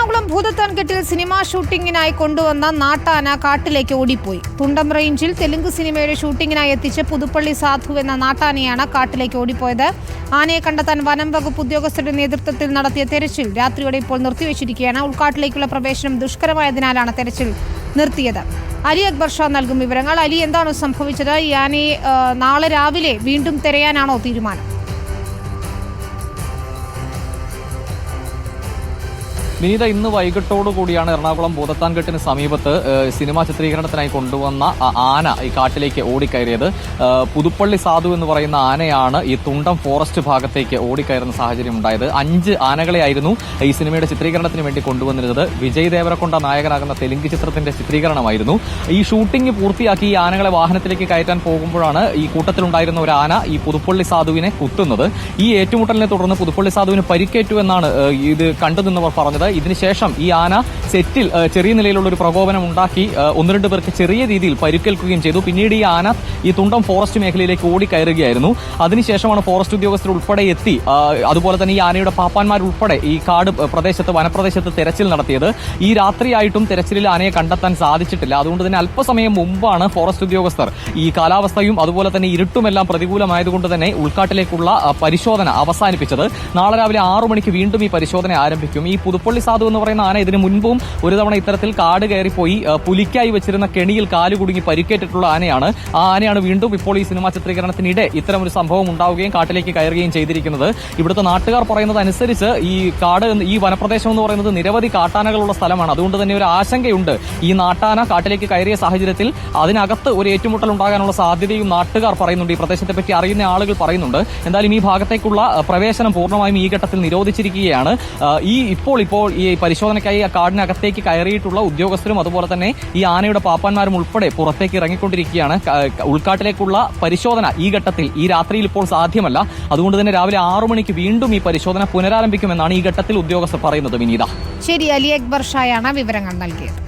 Ernakulam ഭൂതത്താൻകെട്ടിൽ cinema ഷൂട്ടിങ്ങിനായി കൊണ്ടുവന്ന നാട്ടാന കാട്ടിലേക്ക് ഓടിപ്പോയി. തുണ്ടം റേഞ്ചിൽ തെലുങ്ക് സിനിമയുടെ ഷൂട്ടിങ്ങിനായി എത്തിച്ച പുതുപ്പള്ളി സാധു എന്ന നാട്ടാനയാണ് കാട്ടിലേക്ക് ഓടിപ്പോയത്. ആനയെ കണ്ടെത്താൻ വനം വകുപ്പ് ഉദ്യോഗസ്ഥരുടെ നേതൃത്വത്തിൽ നടത്തിയ തെരച്ചിൽ രാത്രിയോടെ ഇപ്പോൾ നിർത്തിവെച്ചിരിക്കുകയാണ്. ഉൾക്കാട്ടിലേക്കുള്ള പ്രവേശനം ദുഷ്കരമായതിനാലാണ് തെരച്ചിൽ നിർത്തിയത്. അലി അക്ബർ ഷാ നൽകും വിവരങ്ങൾ. അലി എന്താണോ സംഭവിച്ചത്? ഈ ആനയെ നാളെ രാവിലെ വീണ്ടും തിരയാനാണോ തീരുമാനം? വിനീത ഇന്ന് വൈകിട്ടോടു കൂടിയാണ് എറണാകുളം ഭൂതത്താൻകെട്ടിന് സമീപത്ത് സിനിമ ചിത്രീകരണത്തിനായി കൊണ്ടുവന്ന ആന ഈ കാട്ടിലേക്ക് ഓടിക്കയറിയത്. പുതുപ്പള്ളി സാധു എന്ന് പറയുന്ന ആനയാണ് ഈ തുണ്ടം ഫോറസ്റ്റ് ഭാഗത്തേക്ക് ഓടിക്കയറുന്ന സാഹചര്യം ഉണ്ടായത്. അഞ്ച് ആനകളെയായിരുന്നു ഈ സിനിമയുടെ ചിത്രീകരണത്തിന് വേണ്ടി കൊണ്ടുവന്നിരുന്നത്. വിജയ് ദേവരക്കൊണ്ട നായകനാകുന്ന തെലുങ്ക് ചിത്രത്തിന്റെ ചിത്രീകരണമായിരുന്നു. ഈ ഷൂട്ടിംഗ് പൂർത്തിയാക്കി ഈ ആനകളെ വാഹനത്തിലേക്ക് കയറ്റാൻ പോകുമ്പോഴാണ് ഈ കൂട്ടത്തിലുണ്ടായിരുന്ന ഒരു ആന ഈ പുതുപ്പള്ളി സാധുവിനെ കുത്തുന്നത്. ഈ ഏറ്റുമുട്ടലിനെ തുടർന്ന് പുതുപ്പള്ളി സാധുവിന് പരിക്കേറ്റു എന്നാണ് ഇത് കണ്ടുനിന്നവർ പറഞ്ഞത്. ഇതിനുശേഷം ഈ ആന സെറ്റിൽ ചെറിയ നിലയിലുള്ള ഒരു പ്രകോപനം ഉണ്ടാക്കി ഒന്ന് രണ്ട് പേർക്ക് ചെറിയ രീതിയിൽ പരുക്കേൽക്കുകയും ചെയ്തു. പിന്നീട് ഈ ആന ഈ തുണ്ടം ഫോറസ്റ്റ് മേഖലയിലേക്ക് ഓടിക്കയറുകയായിരുന്നു. അതിനുശേഷമാണ് ഫോറസ്റ്റ് ഉദ്യോഗസ്ഥർ ഉൾപ്പെടെ എത്തി. അതുപോലെ തന്നെ ഈ ആനയുടെ പാപ്പാന്മാരുൾപ്പെടെ ഈ കാട് പ്രദേശത്ത് വനപ്രദേശത്ത് തെരച്ചിൽ നടത്തിയത്. ഈ രാത്രിയായിട്ടും തെരച്ചിലിൽ ആനയെ കണ്ടെത്താൻ സാധിച്ചിട്ടില്ല. അതുകൊണ്ട് തന്നെ അല്പസമയം മുമ്പാണ് ഫോറസ്റ്റ് ഉദ്യോഗസ്ഥർ ഈ കാലാവസ്ഥയും അതുപോലെ തന്നെ ഇരുട്ടുമെല്ലാം പ്രതികൂലമായതുകൊണ്ട് തന്നെ ഉൾക്കാട്ടിലേക്കുള്ള പരിശോധന അവസാനിപ്പിച്ചത്. നാളെ രാവിലെ ആറു മണിക്ക് വീണ്ടും ഈ പരിശോധന ആരംഭിക്കും. ഈ പുതുപ്പള്ളി സാധു എന്ന് പറയുന്ന ആന ഇതിനു മുൻപും ഒരു തവണ ഇത്തരത്തിൽ കാട് കയറിപ്പോയി പുലിക്കായി വെച്ചിരുന്ന കെണിയിൽ കാൽ കുടുങ്ങി പരിക്കേറ്റിട്ടുള്ള ആനയാണ്. ആ ആനയാണ് വീണ്ടും ഇപ്പോൾ ഈ സിനിമാ ചിത്രീകരണത്തിനിടെ ഇത്തരം ഒരു സംഭവം ഉണ്ടാവുകയും കാട്ടിലേക്ക് കയറുകയും ചെയ്തിരിക്കുന്നത്. ഇവിടുത്തെ നാട്ടുകാർ പറയുന്നത് അനുസരിച്ച് ഈ കാട് ഈ വനപ്രദേശം എന്ന് പറയുന്നത് നിരവധി കാട്ടാനകളുള്ള സ്ഥലമാണ്. അതുകൊണ്ട് തന്നെ ഒരു ആശങ്കയുണ്ട്. ഈ നാട്ടാന കാട്ടിലേക്ക് കയറിയ സാഹചര്യത്തിൽ അതിനകത്ത് ഒരു ഏറ്റുമുട്ടൽ ഉണ്ടാകാനുള്ള സാധ്യതയും നാട്ടുകാർ പറയുന്നുണ്ട്. ഈ പ്രദേശത്തെ പറ്റി അറിയുന്ന ആളുകൾ പറയുന്നുണ്ട്. എന്തായാലും ഈ ഭാഗത്തേക്കുള്ള പ്രവേശനം പൂർണമായും ഈ ഘട്ടത്തിൽ നിരോധിച്ചിരിക്കുകയാണ്. ഈ ഇപ്പോൾ ഇപ്പോൾ ഈ പരിശോധനയ്ക്കായി ആ കാടിനകത്തേക്ക് കയറിയിട്ടുള്ള ഉദ്യോഗസ്ഥരും അതുപോലെ തന്നെ ഈ ആനയുടെ പാപ്പാന്മാരും ഉൾപ്പെടെ പുറത്തേക്ക് ഇറങ്ങിക്കൊണ്ടിരിക്കുകയാണ്. ഉൾക്കാട്ടിലേക്കുള്ള പരിശോധന ഈ ഘട്ടത്തിൽ ഈ രാത്രിയിൽ ഇപ്പോൾ സാധ്യമല്ല. അതുകൊണ്ട് തന്നെ രാവിലെ ആറു മണിക്ക് വീണ്ടും ഈ പരിശോധന പുനരാരംഭിക്കുമെന്നാണ് ഈ ഘട്ടത്തിൽ ഉദ്യോഗസ്ഥർ പറയുന്നത് വിനീത. ശരി അലി അക്ബർ ഷായാണ് വിവരങ്ങൾ നൽകിയത്.